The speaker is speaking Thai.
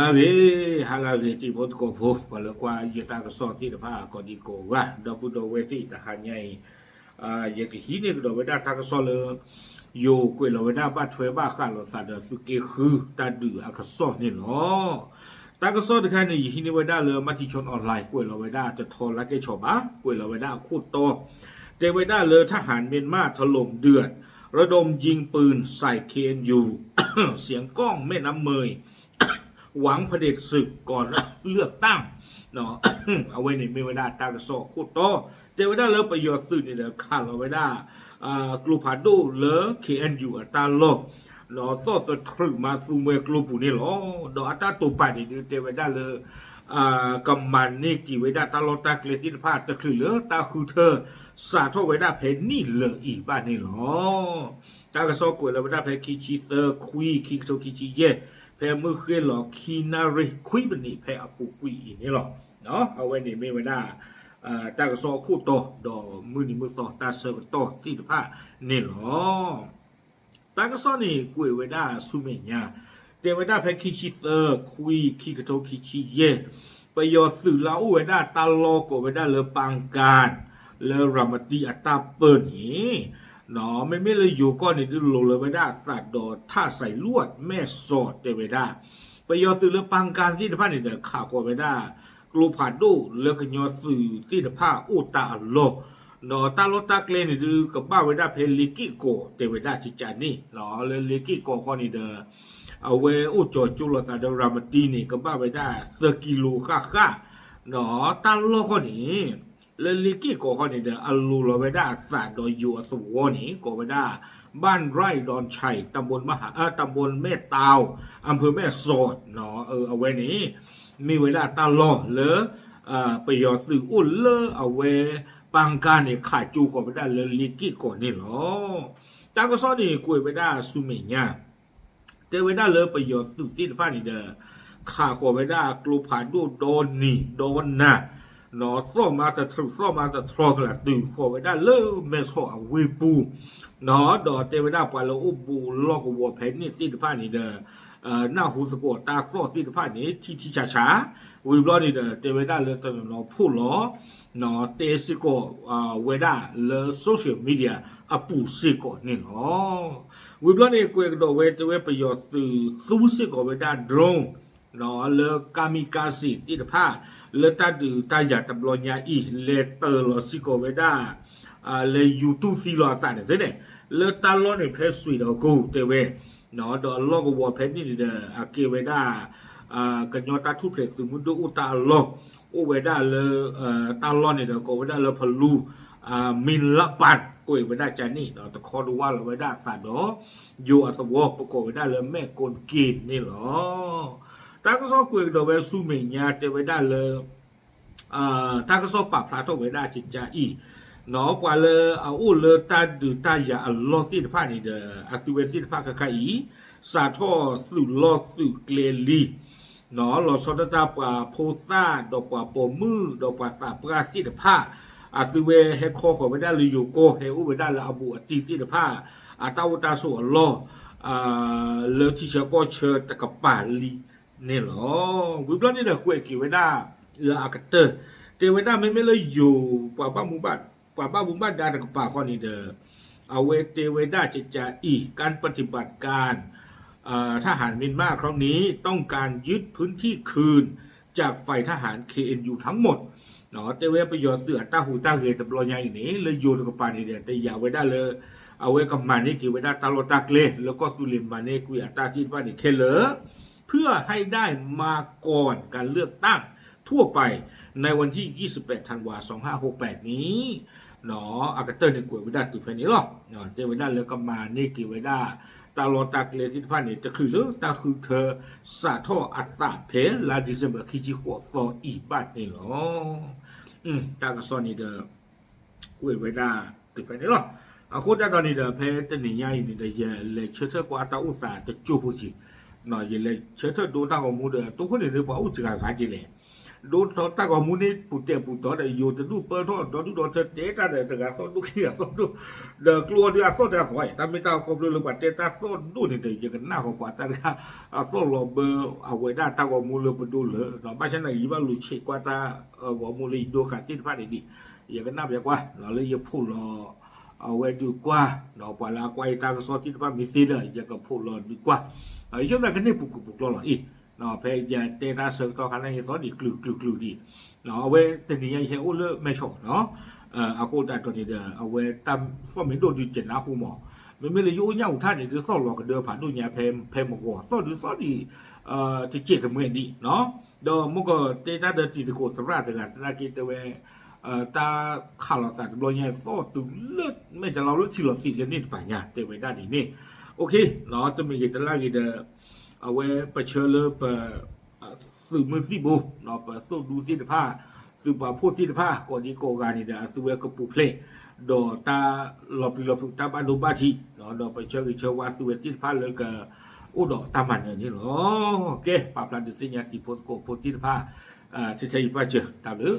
ลาเฮลาเวที่พดกบุพลกว่ายตากสอที่ภาคดีกว่าดับดวเวทีตหันใหญ่ยกหิน่ก็ดวดาทากสอลยโยู่กลวดาบัดเฟบ้าข้าลสัตว์สุเกคือตาดูอักษรนี่เนาะตากสอที่ใครในหินเดวด้าเลยมาที่ชนออนไลน์กาลวด้าจะทอนละเกชอบะกาลวด้าคูดโตเดวด้าเลยทหารเมียนมาถล่มเดือด ระดมยิงปืนใส่เคนอยู่ เสียงกล้องแม่น้ำเมยหวังเผด็จศึกก่อนเลือกตั้งเนาะ เอาไว้ในเมวดาตากสอคูโตเจวดาเลิประโยชน์สื่อนี่เดอคาเราไว้ได้กลูพาดูเลอเคเอนยูอัตาโลเนาะซอสตรึมาซูเมกลูปุนี่หรอดอกอัตาตูปานี่เจวดาเลอ่ากำมันนี่กี่เวดาตาลอตาเกลตินพาตะคือเหลือตาคือเธอสาทเวดาเพนนี่เหลืออีบ้านนี่หรอ ตากระซอกวยแล้วเวดาเพนคีชีเตอร์คุยคิโตคิชิเย่ဖဲမှုခေလောခီနာရိခွိပနိဖဲအပူကွီနေလောနော်အဝဲနေမေဝနာအာတကစောခုတော့ဒေါ်မူနီမူသောတာဆဘတော့တိတဖာနေလောတကစောနေကွေဝဒဆုမေညာတေဝဒဖဲခိချီသခွီခိကတောခိချီယေပယောစုလာဥဝဒတာလောကိုဝဒလေပန်ကန်လေရမတိအတာပနိหนอไม่ไม่เลยอยู่ก้อนนี่ลงเลยไม่ได้สัดดอถ้าใส่ลวดแม่สอดเดไม่ได้ไปยอสื่อเรือปังการที่นภาเนี่ยข่าวกว่าไม่ได้กลูผาดูเรือกันยอสื่อที่นภาอุตาโลนอตาลตาเกลนี่ดือกับบ้าไว่ได้เพลิกิโกเดไม่ได้ชิจานี่หนอเลลิกิโกก้อนนี่เดอเอาเวอุจจุลตาเดรามตีนี่กับบ้าไว่ได้เซกิลูค่าค่าหนอตาโลก้อนนี้เลลิกีโกคอนิเดออัลลูโลเวดาสาดโดยยูอสุโวนีโกเวดาบ้านไร่ดอนชัย ตำบลมหาตำบลแม่ตาว อำเภอแม่สอดเนาะเออเอาไว้นี้ มีเวลาตลอดเลยอ่าไปยอสื่ออุ่นเลอเอาไว้ปังการเนี่ยขาจูโกเวดาเลลิกีโกนี่หรอตากซอนี่กุยเวดาซูเมียเตเวดาเลยไปยอสื่อที่ผ้านี่เดอขาโกเวดากลูผ่านดูโดนนี่โดนนะ่ะနော်ဆော့မာတထူဆော့မာတထရောကလာတူခေါ်ဝဲဒါလေမဲဆော့အဝေပူနော်တော့တေဝဒပွာလောဥပူလောကဝဖဲနေတိတဖာနေတယ်အာနာဟုသကောတာဆော့တိတဖာနေတီတီချာချာဝေဘလောနေတယ်တေဝဒလောတနော်ဖို့လောနော်တေစကောအာဝေဒါလေဆိုရှယ်မီဒီယာအပူစကောနေနော်ဝေဘလောနေကွေတော့ဝေတဝေပယောသူသူစကောဝေဒါဒရုန်းနော်လေကာမီကာစီတိတဖာ le ta du ta ya ta blo nya i le te lo si ko ve da le yu tu si lo ta ne de ne le ta lo ne phe sui do go te we no do lo go wo phe ni de a ke ve da a ka nyo ta thu phe tu mu do u ta lo u ve da le ta lo ne do ko ve da le phe lu a min la pat ကိုဝဒချာနီတော့တခေါ်တော့ဝါလဝဒသာတော့ယူအသဝပကိုဝဒလည်းမဲ့ကွန်ကင်းနေလော takso kwe do we su me nya te we da le a takso pa pra to we da chi cha i no kwa le a u le ta du ta ya a lo ti de pha ni de a tu we ti de pha ka ka i sa tho su lo su cle li no lo so da ta pa pho sa do pa po mu do pa sa pra ti de pha a tu we he kho ko we da lu yu ko he u we da la bu a ti ti de pha a ta u ta so a lo a le ti cha ko che ta ka pa li นี่หรอวิบลนี่เด็กกูเอกิเวด้าเอออากาเตอร์ เตเวด้าไม่ไม่เลยอยู่ป่าบ้ามุบัดป่าบ้ามุบัดดาต่กป่าคนอนี้เดอเอาเวเตเวด้าเจจะอี การปฏิบัติการทหารมินมาครั้งนี้ต้องการยึดพื้นที่คืนจากฝ่ายทหาร KNU ทั้งหมด เนาะเตเวประโยชน์เสือตาหูตาเกตบลอยอย่างนี้เลยอยู่ตะกป่านี่เดอแต่อย่าไว้ได้เลยเอาไว้กับมานี่กี่ไว้ได้ตาโลตากเลยแล้วก็สุลิมมานี่กุยตาที่ว่านี่เคเลอเพื่อให้ได้มาก่อนการเลือกตั้งทั่วไปในวันที่ 28 ธันวาคม2568 นี้เนาะอากาเตอร์ในกวยเวด้าติดเ่นี้หรอกเนาะเจวิด้าเลือกมา นี่กีเวด้า ตาลอตากเลทิพันเนี่ยจะคือเรื่องตาคือเธอสาทออัตตาเพลาดิเซมเบอร์คิจิหัวฟออีบัตนี่หรอ อืมตากระซอนนี่เดอกวยเวด้าติดเ่นี้หรอกอาโคตรตอนนี้เดอเพลตนี่ใหญ่นี่เดอเยเลเชอร์กว่าตาอุตสาจะจูบุจิနော် yele cheta do ta ko mu de to ko ne de ba u chi ga ga ji le do to ta ko mu ne pu te pu to de yo de du per to do du do te te ta de de ga so du ki ga so du de klo de so de so ta mi ta ko lu lu ba te ta so du ne de je na ko ba ta ga a so lo be a we da ta ko mu le pu du le no ba chen na yi ba lu chi kwa ta ko mu le do ka ti pa de di ye ga na bia kwa lo le ye pu lo ဝဲတူကွာတော့ပလာကွာတာကစောတိတပမီသိလေရကဖို့လောဒီကွာအရုပ်ကနေ့ပုကပုကလောအေးနော်ဖဲရတေတာဆောတော့ခဏရေတော့ဒီကလူကလူကလူဒီနော်အဝဲတတိယရေဟိုလမဲချောနော်အကိုတာတော်နေတဲ့အဝဲတမ်ဖော်မင်းတို့ဒီကျနာခုမောမမေလေယိုးညောင်းထားနေတဲ့ဆော့လောကတဲ့ဖာတို့ညာဖဲဖဲမကောဆော့ဒီဆော့ဒီအာတကြည့်သမွေးဒီနော်တော့မကတေတာတတိကိုသရတကတရကိတဝဲตาข่าวต่างจำนวนใหญ่ฟอตุเลือดไม่จะเราเลือดชิลสีเลือดนี่ไปเนี่ยเต็มไว้ได้ดีนี่โอเคเนาะจะมีกิจกรรมกิจเอาไว้ไปเชิญเลยไปสื่อมือสีบูเนาะไปสู้ดูที่ผ้าสื่อมาพูดที่ผ้าก่อนที่โกงานนี่เดี๋ยวสื่ว้กับปูเพลงดอตาเราหลบหลบตาบ้านูบ้าทีเนาะเราไปเชิญเชิญว่าสื่อที่ผ้าเลยกับอุดอตามันอย่างนี้เนาะโอเคปรับรันดูสิเนี่ยที่โพสโกโพสที่ผ้าอ่าจะใช้ไปเจอตามหรือ